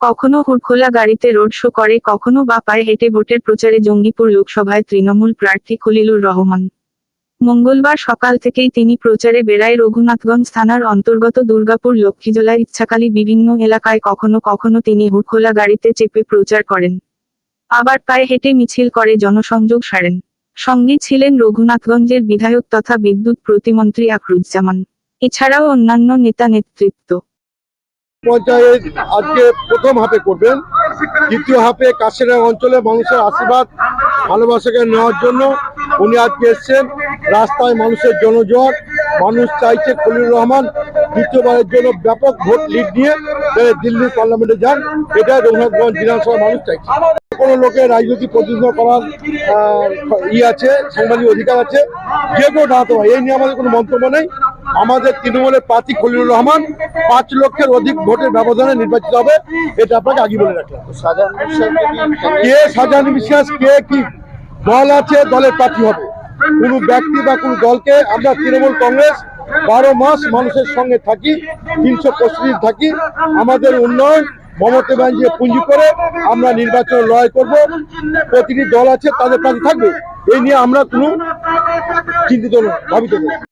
কখনো হুড়খোলা গাড়িতে road show করে, কখনো বা পায়ে হেঁটে ভোটের প্রচারে জঙ্গিপুর লোকসভায় তৃণমূল প্রার্থী খলিলুর রহমান। মঙ্গলবার সকাল থেকেই তিনি প্রচারে বেড়ায় রঘুনাথগঞ্জ থানার অন্তর্গত দুর্গাপুর লক্ষ্মীজোলা ইচ্ছাকালী বিভিন্ন এলাকায় কখনো কখনো তিনি হুড়খোলা গাড়িতে চেপে প্রচার করেন। আবার পায়ে হেঁটে মিছিল করে জনসংযোগ সারেন। সঙ্গে ছিলেন রঘুনাথগঞ্জের বিধায়ক তথা বিদ্যুৎ প্রতিমন্ত্রী আকরুজ্জামান এছাড়াও অন্যান্য নেতা নেতৃত্ব। পঞ্চায়েত আজকে প্রথম হাফে করবেন। দ্বিতীয় হাফে কাশিরা অঞ্চলে মানুষের আশীর্বাদ, ভালোবাসাকে নেওয়ার জন্য উনি আজকে এসছেন। রাস্তায় মানুষের জনজোয়ার, মানুষ চাইছে খলিল রহমান দ্বিতীয়বারের জন্য ব্যাপক ভোট লিড নিয়ে যাতে দিল্লি পার্লামেন্টে যান। এটা রঘুনাথগঞ্জ বিধানসভার মানুষ চাইছে। কোনো লোকের রাজনৈতিক প্রতিনিধিত্ব করার ই আছে, সাংবাদিক অধিকার আছে, যে কেউ দাঁড়াতে পারে। এই নিয়ে আমাদের কোনো মন্তব্য নেই। আমাদের তৃণমূলের প্রার্থী খলিলুর রহমান পাঁচ লক্ষের অধিক ভোটের ব্যবধানে নির্বাচিত হবে, এটা আপনাকে আগে বলে রাখলাম। কে সাজানি বিশ্বাস, কে কি দল আছে, দলের প্রার্থী হবে। কোনো ব্যক্তি বা কোনো দলকে আমরা তৃণমূল কংগ্রেস বারো মাস মানুষের সঙ্গে থাকি, তিনশো পঁচিশ থাকি, আমাদের উন্নয়ন, মমতা ব্যানার্জি পুঁজি করে আমরা নির্বাচনে লড়াই করব, প্রতিটি দল আছে, তাদের প্রার্থী থাকবে, এই নিয়ে আমরা কোনো চিন্তিত নই, ভাবিত নই।